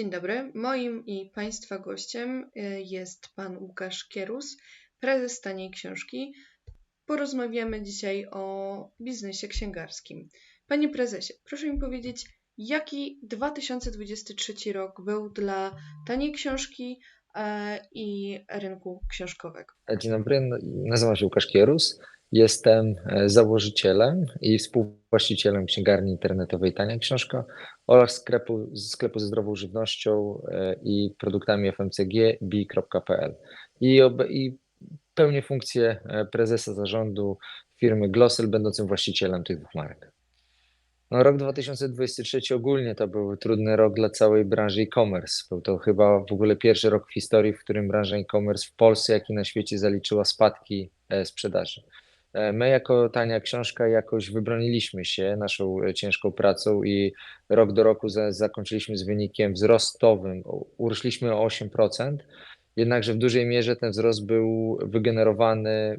Dzień dobry. Moim i Państwa gościem y, jest Pan Łukasz Kierus, prezes Taniej Książki. Porozmawiamy dzisiaj o biznesie księgarskim. Panie prezesie, proszę mi powiedzieć, jaki 2023 rok był dla Taniej Książki e, i rynku książkowego? Dzień dobry, nazywam się Łukasz Kierus. Jestem e, założycielem i współwłaścicielem księgarni internetowej Tania Książka oraz sklepu, sklepu ze zdrową żywnością e, i produktami FMCG bi.pl. I, I pełnię funkcję e, prezesa zarządu firmy Glossel, będącym właścicielem tych dwóch marek. No, rok 2023 ogólnie to był trudny rok dla całej branży e-commerce. Był to chyba w ogóle pierwszy rok w historii, w którym branża e-commerce w Polsce, jak i na świecie zaliczyła spadki sprzedaży. E, my jako Tania Książka jakoś wybroniliśmy się naszą e, ciężką pracą i rok do roku za, zakończyliśmy z wynikiem wzrostowym. Urośliśmy o 8%, jednakże w dużej mierze ten wzrost był wygenerowany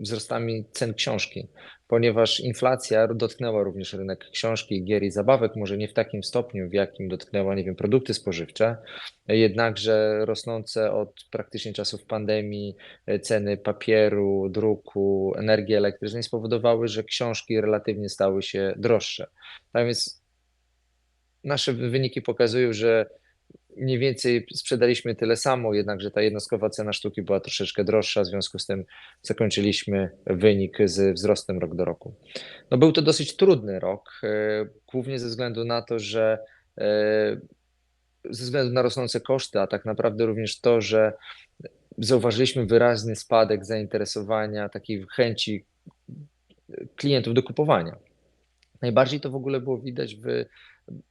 wzrostami cen książki ponieważ inflacja dotknęła również rynek książki, gier i zabawek, może nie w takim stopniu, w jakim dotknęła, nie wiem, produkty spożywcze, jednakże rosnące od praktycznie czasów pandemii ceny papieru, druku, energii elektrycznej spowodowały, że książki relatywnie stały się droższe. Tak więc nasze wyniki pokazują, że mniej więcej sprzedaliśmy tyle samo, jednakże ta jednostkowa cena sztuki była troszeczkę droższa, w związku z tym zakończyliśmy wynik z wzrostem rok do roku. No był to dosyć trudny rok, e, głównie ze względu na to, że e, ze względu na rosnące koszty, a tak naprawdę również to, że zauważyliśmy wyraźny spadek zainteresowania, takiej chęci klientów do kupowania. Najbardziej to w ogóle było widać w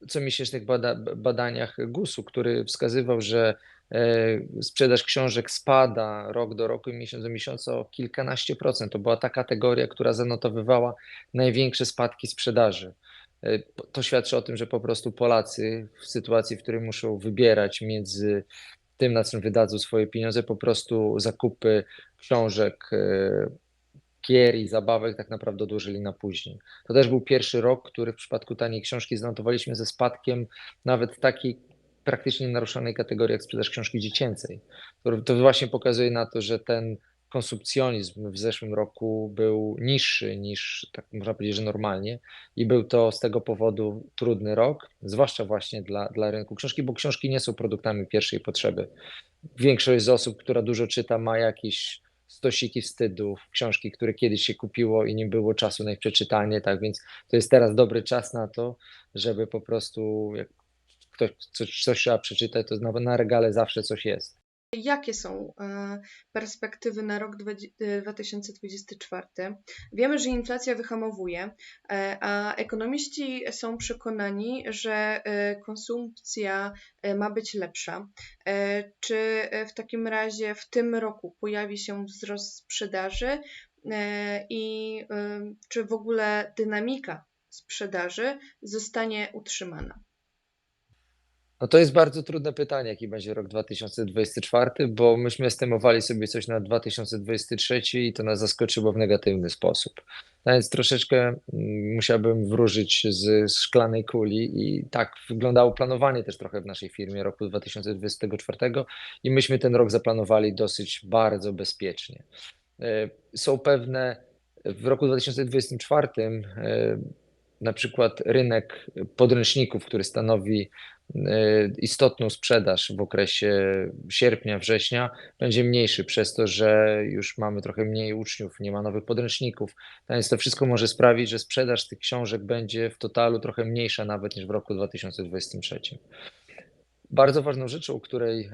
comiesięcznych bada, badaniach GUS-u, który wskazywał, że e, sprzedaż książek spada rok do roku i miesiąc do miesiąca o kilkanaście procent. To była ta kategoria, która zanotowywała największe spadki sprzedaży. E, to świadczy o tym, że po prostu Polacy w sytuacji, w której muszą wybierać między tym, na czym wydadzą swoje pieniądze, po prostu zakupy książek e, gier i zabawek tak naprawdę odłożyli na później. To też był pierwszy rok, który w przypadku taniej książki zanotowaliśmy ze spadkiem nawet takiej praktycznie naruszonej kategorii jak sprzedaż książki dziecięcej. To, to właśnie pokazuje na to, że ten konsumpcjonizm w zeszłym roku był niższy niż, tak można powiedzieć, że normalnie i był to z tego powodu trudny rok, zwłaszcza właśnie dla, dla rynku książki, bo książki nie są produktami pierwszej potrzeby. Większość z osób, która dużo czyta, ma jakieś stosiki wstydów, książki, które kiedyś się kupiło i nie było czasu na ich przeczytanie, tak więc to jest teraz dobry czas na to, żeby po prostu jak ktoś coś, coś trzeba przeczytać, to na, na regale zawsze coś jest. Jakie są e, perspektywy na rok 2024? E, Wiemy, że inflacja wyhamowuje, e, a ekonomiści są przekonani, że konsumpcja ma być lepsza. Czy w takim razie w tym roku pojawi się wzrost sprzedaży i czy w ogóle dynamika sprzedaży zostanie utrzymana? No to jest bardzo trudne pytanie, jaki będzie rok 2024, bo myśmy estymowali sobie coś na 2023 i to nas zaskoczyło w negatywny sposób. No więc troszeczkę mm, musiałbym wróżyć z szklanej kuli i tak wyglądało planowanie też trochę w naszej firmie roku 2024 i myśmy ten rok zaplanowali dosyć bardzo bezpiecznie. E, są pewne w roku 2024 e, na przykład rynek podręczników, który stanowi E, istotną sprzedaż w okresie sierpnia, września będzie mniejszy przez to, że już mamy trochę mniej uczniów, nie ma nowych podręczników. Więc to wszystko może sprawić, że sprzedaż tych książek będzie w totalu trochę mniejsza nawet niż w roku 2023. Bardzo ważną rzeczą, której,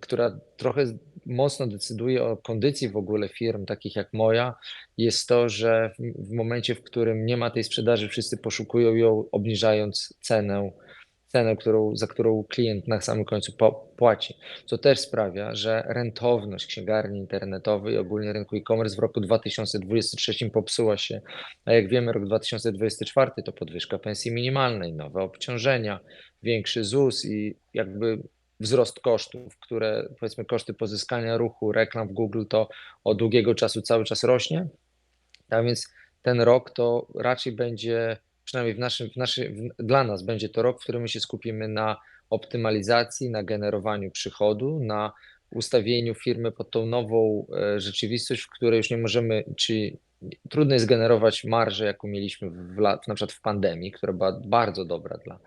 która trochę mocno decyduje o kondycji w ogóle firm takich jak moja, jest to, że w momencie, w którym nie ma tej sprzedaży, wszyscy poszukują ją, obniżając cenę cenę, którą, za którą klient na samym końcu płaci, co też sprawia, że rentowność księgarni internetowej i ogólnie rynku e-commerce w roku 2023 popsuła się, a jak wiemy rok 2024 to podwyżka pensji minimalnej, nowe obciążenia, większy ZUS i jakby wzrost kosztów, które powiedzmy koszty pozyskania ruchu, reklam w Google to od długiego czasu cały czas rośnie, tak więc ten rok to raczej będzie przynajmniej w naszym, w w, dla nas będzie to rok, w którym my się skupimy na optymalizacji, na generowaniu przychodu, na ustawieniu firmy pod tą nową e, rzeczywistość, w której już nie możemy, czy trudno jest generować marżę, jaką mieliśmy w lat, na przykład w pandemii, która była bardzo dobra dla,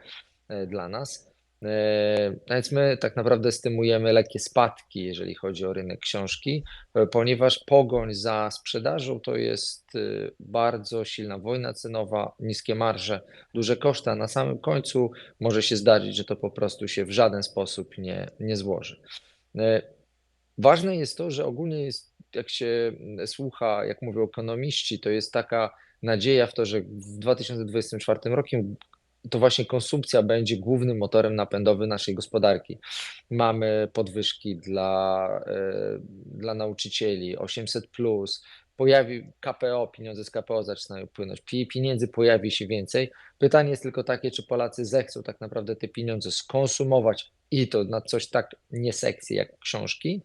e, dla nas. E, więc my tak naprawdę stymujemy lekkie spadki, jeżeli chodzi o rynek książki, ponieważ pogoń za sprzedażą to jest bardzo silna wojna cenowa, niskie marże, duże koszty, a na samym końcu może się zdarzyć, że to po prostu się w żaden sposób nie, nie złoży. Ważne jest to, że ogólnie jest, jak się słucha, jak mówią ekonomiści, to jest taka nadzieja w to, że w 2024 roku to właśnie konsumpcja będzie głównym motorem napędowym naszej gospodarki. Mamy podwyżki dla, e, dla nauczycieli, 800, plus, pojawi KPO, pieniądze z KPO zaczynają płynąć, pieniędzy pojawi się więcej. Pytanie jest tylko takie, czy Polacy zechcą tak naprawdę te pieniądze skonsumować i to na coś tak nieseksy jak książki,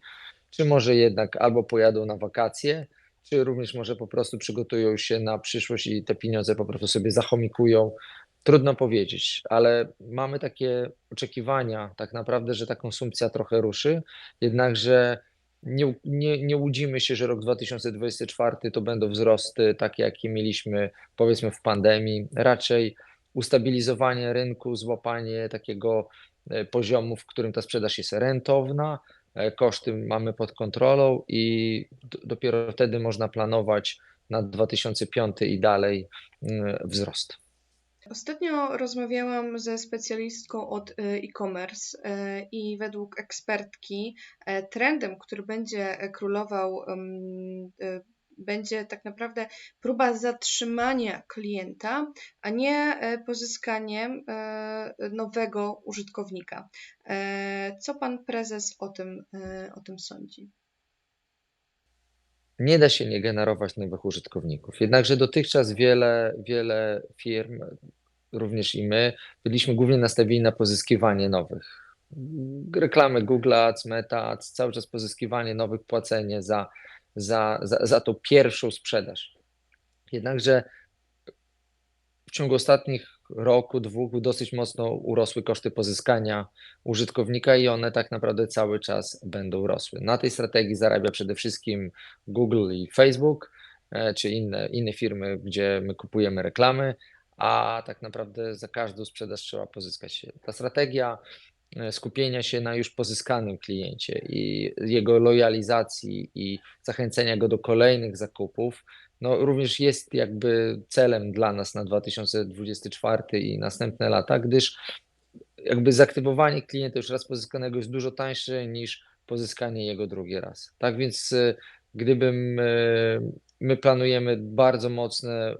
czy może jednak albo pojadą na wakacje, czy również może po prostu przygotują się na przyszłość i te pieniądze po prostu sobie zachomikują. Trudno powiedzieć, ale mamy takie oczekiwania, tak naprawdę, że ta konsumpcja trochę ruszy, jednakże nie, nie, nie łudzimy się, że rok 2024 to będą wzrosty takie, jakie mieliśmy powiedzmy w pandemii. Raczej ustabilizowanie rynku, złapanie takiego e, poziomu, w którym ta sprzedaż jest rentowna, E, koszty mamy pod kontrolą i dopiero wtedy można planować na 2005 i dalej mm, wzrost. Ostatnio rozmawiałam ze specjalistką od e, e-commerce e, i według ekspertki trendem, który będzie królował będzie tak naprawdę próba zatrzymania klienta, a nie e, pozyskaniem e, nowego użytkownika. E, co pan prezes o tym, o tym sądzi? Nie da się nie generować nowych użytkowników. Jednakże dotychczas wiele, wiele firm, również i my, byliśmy głównie nastawieni na pozyskiwanie nowych. Reklamy Google Ads, Meta Ads, cały czas pozyskiwanie nowych, płacenie za, za, za, za tą pierwszą sprzedaż. Jednakże w ciągu ostatnich roku, dwóch dosyć mocno urosły koszty pozyskania użytkownika i one tak naprawdę cały czas będą rosły. Na tej strategii zarabia przede wszystkim Google i Facebook, e, czy inne, inne firmy, gdzie my kupujemy reklamy, a tak naprawdę za każdą sprzedaż trzeba pozyskać się. Ta strategia E, skupienia się na już pozyskanym kliencie i jego lojalizacji i zachęcenia go do kolejnych zakupów, no również jest jakby celem dla nas na 2024 i następne lata, gdyż jakby zaktywowanie klienta już raz pozyskanego jest dużo tańsze niż pozyskanie jego drugi raz. Tak więc e, gdybym e, my planujemy bardzo mocne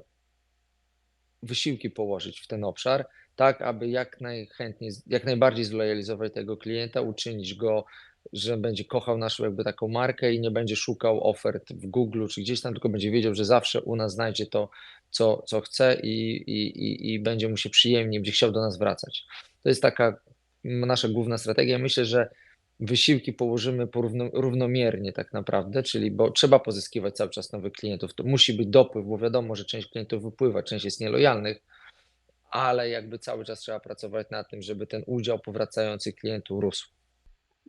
wysiłki położyć w ten obszar, tak aby jak najchętniej, jak najbardziej zlojalizować tego klienta, uczynić go, że będzie kochał naszą jakby taką markę i nie będzie szukał ofert w Google czy gdzieś tam, tylko będzie wiedział, że zawsze u nas znajdzie to, co, co chce i, i, i, będzie mu się przyjemnie, będzie chciał do nas wracać. To jest taka nasza główna strategia. Myślę, że wysiłki położymy porówno, równomiernie tak naprawdę, czyli bo trzeba pozyskiwać cały czas nowych klientów. To musi być dopływ, bo wiadomo, że część klientów wypływa, część jest nielojalnych, ale jakby cały czas trzeba pracować nad tym, żeby ten udział powracających klientów rósł.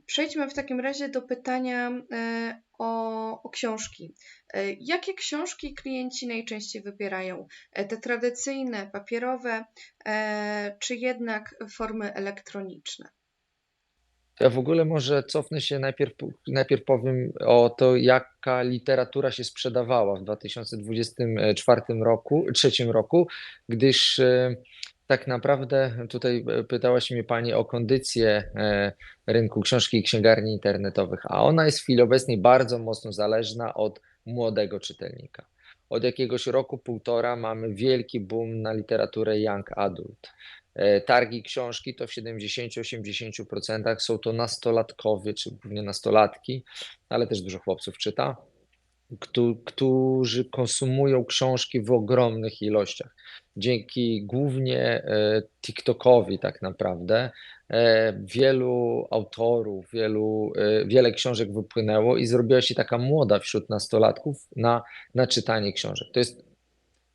Przejdźmy w takim razie do pytania e, o, o, książki. E, jakie książki klienci najczęściej wybierają? E, te tradycyjne, papierowe, czy jednak formy elektroniczne? Ja w ogóle może cofnę się najpierw, najpierw powiem o to, jaka literatura się sprzedawała w 2024 roku, trzecim roku, gdyż tak naprawdę tutaj pytałaś mnie Pani o kondycję e, rynku książki i księgarni internetowych, a ona jest w chwili obecnej bardzo mocno zależna od młodego czytelnika. Od jakiegoś roku, półtora mamy wielki boom na literaturę young adult. E, targi książki to w 70-80% są to nastolatkowie, czy głównie nastolatki, ale też dużo chłopców czyta, którzy konsumują książki w ogromnych ilościach. Dzięki głównie e, TikTokowi, tak naprawdę, e, wielu autorów, wielu, wiele książek wypłynęło i zrobiła się taka młoda wśród nastolatków na, na czytanie książek. To jest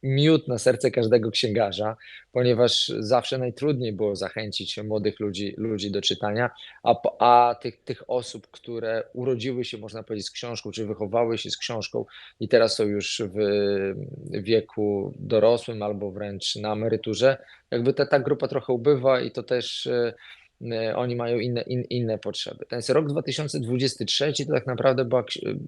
miód na serce każdego księgarza, ponieważ zawsze najtrudniej było zachęcić młodych ludzi, ludzi do czytania, a, a tych, tych osób, które urodziły się, można powiedzieć, z książką, czy wychowały się z książką i teraz są już w wieku dorosłym albo wręcz na emeryturze, jakby ta, ta grupa trochę ubywa i to też e, oni mają inne, in, inne potrzeby. Ten rok 2023 to tak naprawdę była,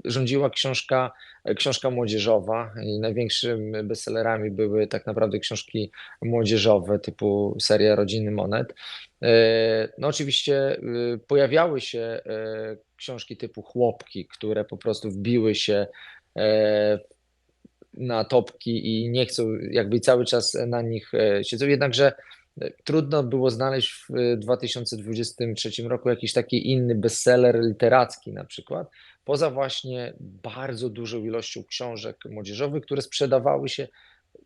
rządziła książka, książka młodzieżowa i największymi bestsellerami były tak naprawdę książki młodzieżowe typu seria Rodziny Monet. E, no oczywiście pojawiały się książki typu Chłopki, które po prostu wbiły się na topki i nie chcą jakby cały czas na nich siedzą, jednakże Trudno było znaleźć w 2023 roku jakiś taki inny bestseller literacki na przykład, poza właśnie bardzo dużą ilością książek młodzieżowych, które sprzedawały się,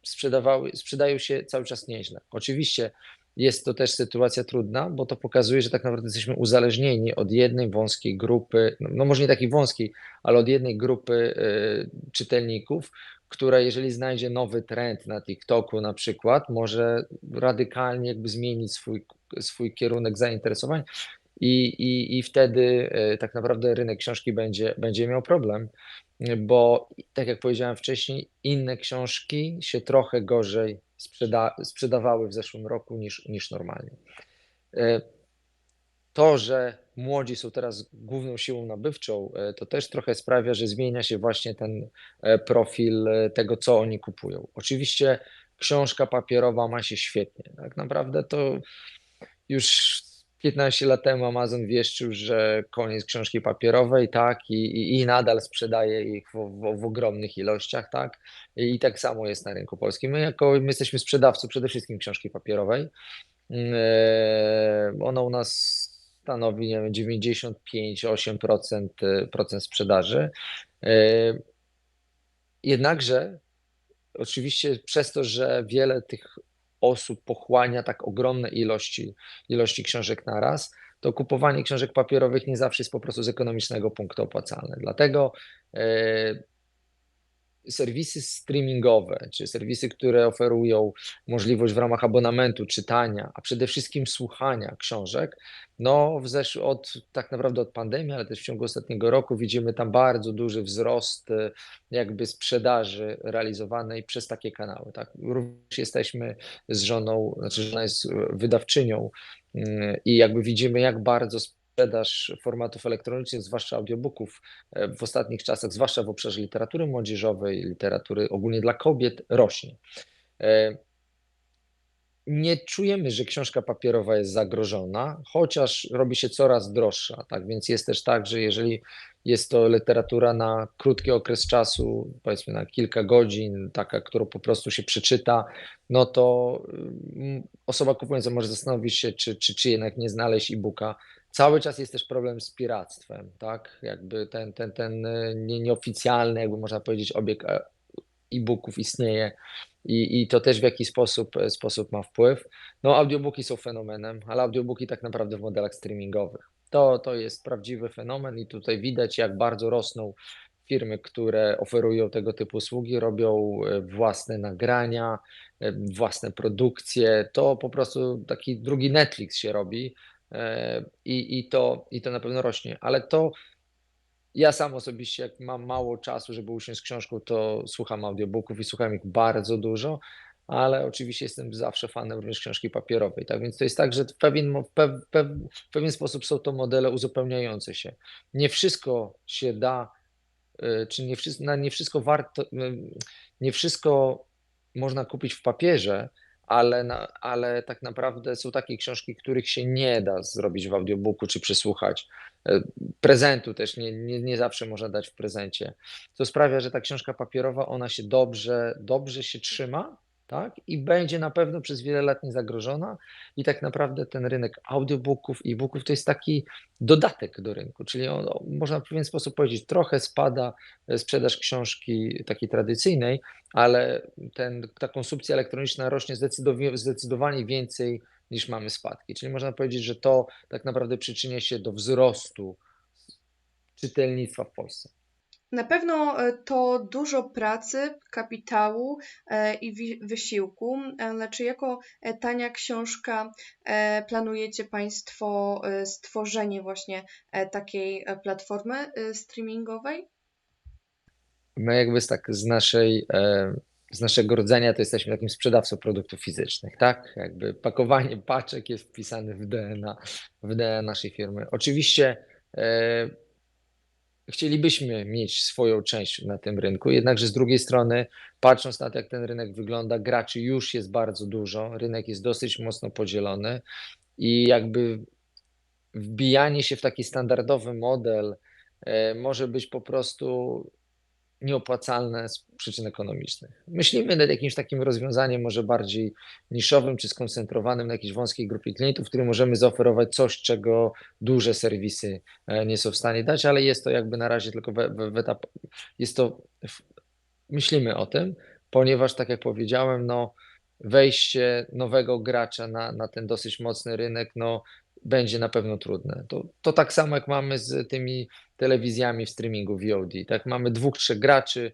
sprzedawały, sprzedają się cały czas nieźle. Oczywiście jest to też sytuacja trudna, bo to pokazuje, że tak naprawdę jesteśmy uzależnieni od jednej wąskiej grupy, no, no może nie takiej wąskiej, ale od jednej grupy y, czytelników, która jeżeli znajdzie nowy trend na TikToku na przykład, może radykalnie jakby zmienić swój, swój kierunek zainteresowań i, i, i wtedy e, tak naprawdę rynek książki będzie, będzie miał problem, bo tak jak powiedziałem wcześniej, inne książki się trochę gorzej sprzeda sprzedawały w zeszłym roku niż, niż normalnie. To, że młodzi są teraz główną siłą nabywczą, e, to też trochę sprawia, że zmienia się właśnie ten e, profil e, tego, co oni kupują. Oczywiście książka papierowa ma się świetnie. Tak naprawdę to już 15 lat temu Amazon wieszczył, że koniec książki papierowej, tak, i, i, i nadal sprzedaje ich w, w, w, ogromnych ilościach, tak, i tak samo jest na rynku polskim. My jako, my jesteśmy sprzedawcą przede wszystkim książki papierowej. Ona u nas stanowi nie wiem, 95-8% y, procent sprzedaży. Y, jednakże, oczywiście, przez to, że wiele tych osób pochłania tak ogromne ilości, ilości książek na raz, to kupowanie książek papierowych nie zawsze jest po prostu z ekonomicznego punktu opłacalne. Dlatego y, serwisy streamingowe, czy serwisy, które oferują możliwość w ramach abonamentu czytania, a przede wszystkim słuchania książek, no w zesz- od tak naprawdę od pandemii, ale też w ciągu ostatniego roku widzimy tam bardzo duży wzrost e, jakby sprzedaży realizowanej przez takie kanały. Tak? Również jesteśmy z żoną, znaczy żona jest wydawczynią mm, i jakby widzimy jak bardzo sprzedaż formatów elektronicznych, zwłaszcza audiobooków e, w ostatnich czasach, zwłaszcza w obszarze literatury młodzieżowej, literatury ogólnie dla kobiet, rośnie. E, nie czujemy, że książka papierowa jest zagrożona, chociaż robi się coraz droższa. Tak więc jest też tak, że jeżeli jest to literatura na krótki okres czasu, powiedzmy na kilka godzin, taka, którą po prostu się przeczyta, no to mm, osoba kupująca może zastanowić się, czy, czy, czy jednak nie znaleźć e-booka Cały czas jest też problem z piractwem, tak? Jakby ten, ten, ten e, nie, nieoficjalny, jakby można powiedzieć, obieg e, e-booków istnieje i, i to też w jakiś sposób, e, sposób ma wpływ. No, audiobooki są fenomenem, ale audiobooki tak naprawdę w modelach streamingowych. To, to jest prawdziwy fenomen i tutaj widać, jak bardzo rosną firmy, które oferują tego typu usługi, robią własne nagrania, własne produkcje. To po prostu taki drugi Netflix się robi E, i, i, to, i to na pewno rośnie, ale to ja sam osobiście, jak mam mało czasu, żeby usiąść z książką, to słucham audiobooków i słucham ich bardzo dużo, ale oczywiście jestem zawsze fanem również książki papierowej. Tak więc to jest tak, że w pewien, w, pew, w pewien sposób są to modele uzupełniające się. Nie wszystko się da, e, czy nie wszystko, nie wszystko warto, e, nie wszystko można kupić w papierze, ale, na, ale tak naprawdę są takie książki, których się nie da zrobić w audiobooku czy przysłuchać. E, prezentu też nie, nie, nie zawsze można dać w prezencie. To sprawia, że ta książka papierowa, ona się dobrze, dobrze się trzyma, tak? I będzie na pewno przez wiele lat niezagrożona. I tak naprawdę ten rynek audiobooków e-booków to jest taki dodatek do rynku, czyli on, można w pewien sposób powiedzieć, trochę spada e, sprzedaż książki takiej tradycyjnej, ale ten, ta konsumpcja elektroniczna rośnie zdecydowanie więcej niż mamy spadki. Czyli można powiedzieć, że to tak naprawdę przyczynia się do wzrostu czytelnictwa w Polsce. Na pewno e, to dużo pracy, kapitału e, i wysiłku, ale czy jako e, tania książka planujecie Państwo stworzenie właśnie takiej platformy streamingowej? My jakby z, tak z naszej z naszego rodzenia to jesteśmy takim sprzedawcą produktów fizycznych, tak? Jakby pakowanie paczek jest wpisane w DNA, w DNA naszej firmy. Oczywiście chcielibyśmy mieć swoją część na tym rynku, jednakże z drugiej strony, patrząc na to, jak ten rynek wygląda, graczy już jest bardzo dużo, rynek jest dosyć mocno podzielony i jakby wbijanie się w taki standardowy model e, może być po prostu nieopłacalne z przyczyn ekonomicznych. Myślimy nad jakimś takim rozwiązaniem może bardziej niszowym czy skoncentrowanym na jakiejś wąskiej grupie klientów, którym możemy zaoferować coś, czego duże serwisy e, nie są w stanie dać, ale jest to jakby na razie tylko w, w, w etap, jest to, myślimy o tym, ponieważ tak jak powiedziałem, no wejście nowego gracza na, na ten dosyć mocny rynek, no będzie na pewno trudne. To, to tak samo jak mamy z tymi telewizjami w streamingu VOD. Tak, mamy dwóch, trzech graczy,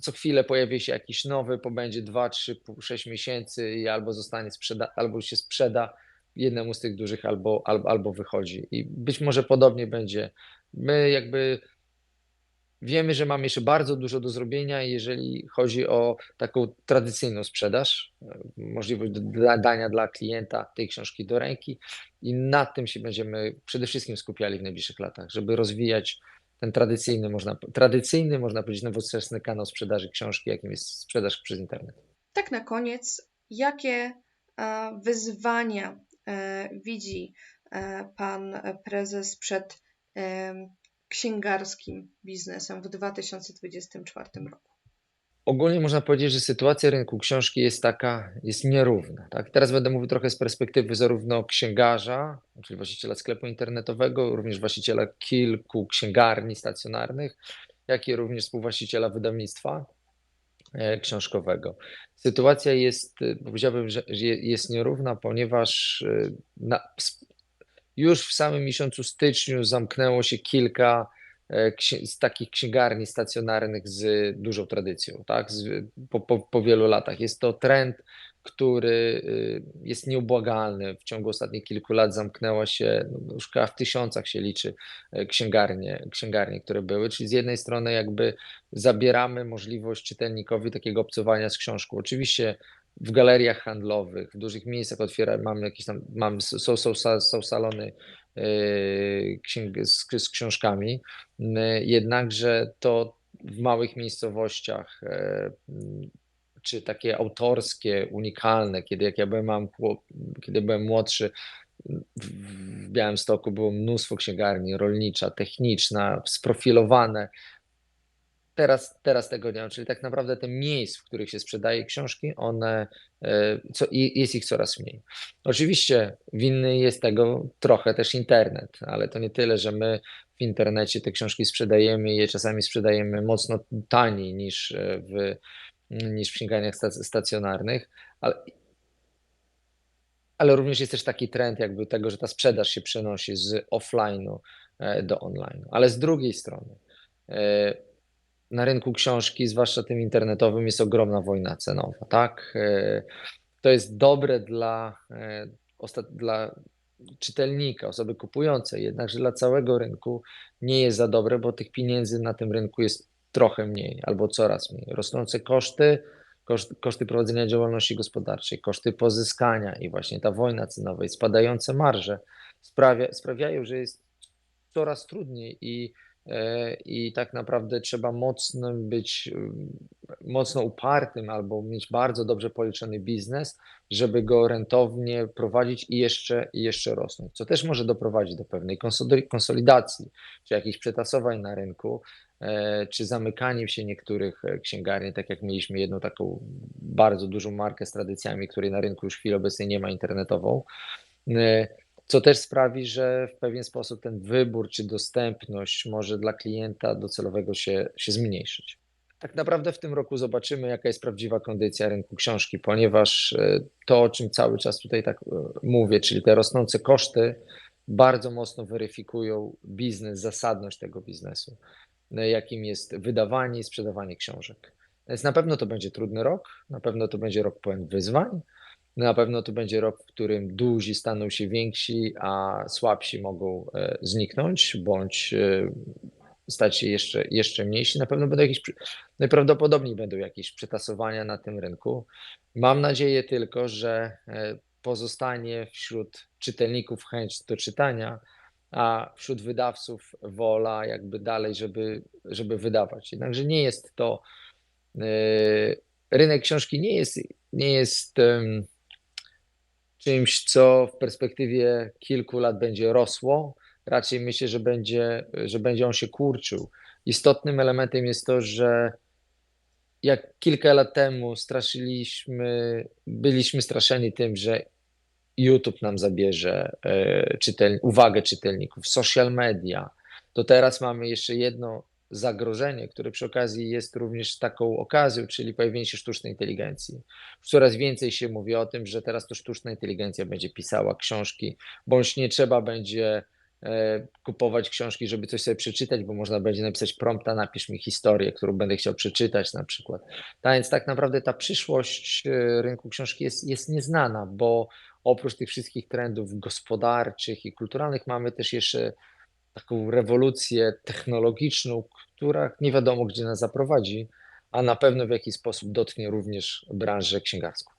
co chwilę pojawi się jakiś nowy, pobędzie 2, 3, 6 miesięcy i albo zostanie sprzeda, albo się sprzeda jednemu z tych dużych, albo, albo, albo wychodzi. I być może podobnie będzie. My jakby Wiemy, że mamy jeszcze bardzo dużo do zrobienia, jeżeli chodzi o taką tradycyjną sprzedaż, możliwość dania dla klienta tej książki do ręki i nad tym się będziemy przede wszystkim skupiali w najbliższych latach, żeby rozwijać ten tradycyjny, można, tradycyjny, można powiedzieć, nowoczesny kanał sprzedaży książki, jakim jest sprzedaż przez internet. Tak na koniec, jakie wyzwania e, widzi e, pan prezes przed księgarskim biznesem w 2024 roku? Ogólnie można powiedzieć, że sytuacja rynku książki jest taka, jest nierówna. Tak? Teraz będę mówił trochę z perspektywy zarówno księgarza, czyli właściciela sklepu internetowego, również właściciela kilku księgarni stacjonarnych, jak i również współwłaściciela wydawnictwa e, książkowego. Sytuacja jest, e, powiedziałbym, że jest nierówna, ponieważ e, na, już w samym miesiącu styczniu zamknęło się kilka e, z takich księgarni stacjonarnych z dużą tradycją, tak? Z, po, po, po wielu latach. Jest to trend, który y, jest nieubłagalny. W ciągu ostatnich kilku lat zamknęła się, no już w tysiącach się liczy e, księgarnie, księgarnie, które były. Czyli z jednej strony jakby zabieramy możliwość czytelnikowi takiego obcowania z książką. Oczywiście w galeriach handlowych, w dużych miejscach otwiera, mamy jakieś tam, mamy, są, są, są salony yy, z, z, książkami, yy, jednakże to w małych miejscowościach, yy, czy takie autorskie, unikalne, kiedy jak ja byłem, mam, kiedy byłem młodszy, w Białymstoku było mnóstwo księgarni, rolnicza, techniczna, sprofilowane, Teraz, teraz tego nie ma, czyli tak naprawdę te miejsc, w których się sprzedaje książki, one e, co, jest ich coraz mniej. Oczywiście winny jest tego trochę też internet, ale to nie tyle, że my w internecie te książki sprzedajemy i je czasami sprzedajemy mocno taniej niż e, w, niż w księgarniach stacjonarnych, ale, ale również jest też taki trend jakby tego, że ta sprzedaż się przenosi z offline'u e, do online. Ale z drugiej strony na rynku książki, zwłaszcza tym internetowym, jest ogromna wojna cenowa, tak? E, to jest dobre dla, e, dla czytelnika, osoby kupującej, jednakże dla całego rynku nie jest za dobre, bo tych pieniędzy na tym rynku jest trochę mniej albo coraz mniej. Rosnące koszty, koszty, koszty prowadzenia działalności gospodarczej, koszty pozyskania i właśnie ta wojna cenowa i spadające marże sprawia, sprawiają, że jest coraz trudniej i i tak naprawdę trzeba mocnym być, mocno upartym albo mieć bardzo dobrze policzony biznes, żeby go rentownie prowadzić i jeszcze, i jeszcze rosnąć, co też może doprowadzić do pewnej konsolidacji, czy jakichś przetasowań na rynku, e, czy zamykaniem się niektórych e, księgarni, tak jak mieliśmy jedną taką bardzo dużą markę z tradycjami, której na rynku już w chwili obecnej nie ma internetową co też sprawi, że w pewien sposób ten wybór czy dostępność może dla klienta docelowego się, się zmniejszyć. Tak naprawdę w tym roku zobaczymy, jaka jest prawdziwa kondycja rynku książki, ponieważ e, to, o czym cały czas tutaj tak e, mówię, czyli te rosnące koszty, bardzo mocno weryfikują biznes, zasadność tego biznesu. jakim jest wydawanie i sprzedawanie książek. Więc na pewno to będzie trudny rok, na pewno to będzie rok pełen wyzwań, na pewno to będzie rok, w którym duzi staną się więksi, a słabsi mogą e, zniknąć bądź e, stać się jeszcze, jeszcze mniejsi. Na pewno będą jakieś, najprawdopodobniej będą jakieś przetasowania na tym rynku. Mam nadzieję tylko, że e, pozostanie wśród czytelników chęć do czytania, a wśród wydawców wola jakby dalej, żeby, żeby wydawać. Jednakże nie jest to, rynek książki nie jest, nie jest czymś, co w perspektywie kilku lat będzie rosło. Raczej myślę, że będzie, że będzie on się kurczył. Istotnym elementem jest to, że jak kilka lat temu straszyliśmy, byliśmy straszeni tym, że YouTube nam zabierze e, czytel, uwagę czytelników, social media, to teraz mamy jeszcze jedno zagrożenie, które przy okazji jest również taką okazją, czyli pojawienie się sztucznej inteligencji. Coraz więcej się mówi o tym, że teraz to sztuczna inteligencja będzie pisała książki, bądź nie trzeba będzie e, kupować książki, żeby coś sobie przeczytać, bo można będzie napisać prompta, napisz mi historię, którą będę chciał przeczytać na przykład. Tak więc tak naprawdę ta przyszłość e, rynku książki jest, jest nieznana, bo oprócz tych wszystkich trendów gospodarczych i kulturalnych mamy też jeszcze taką rewolucję technologiczną, która nie wiadomo gdzie nas zaprowadzi, a na pewno w jakiś sposób dotknie również branżę księgarską.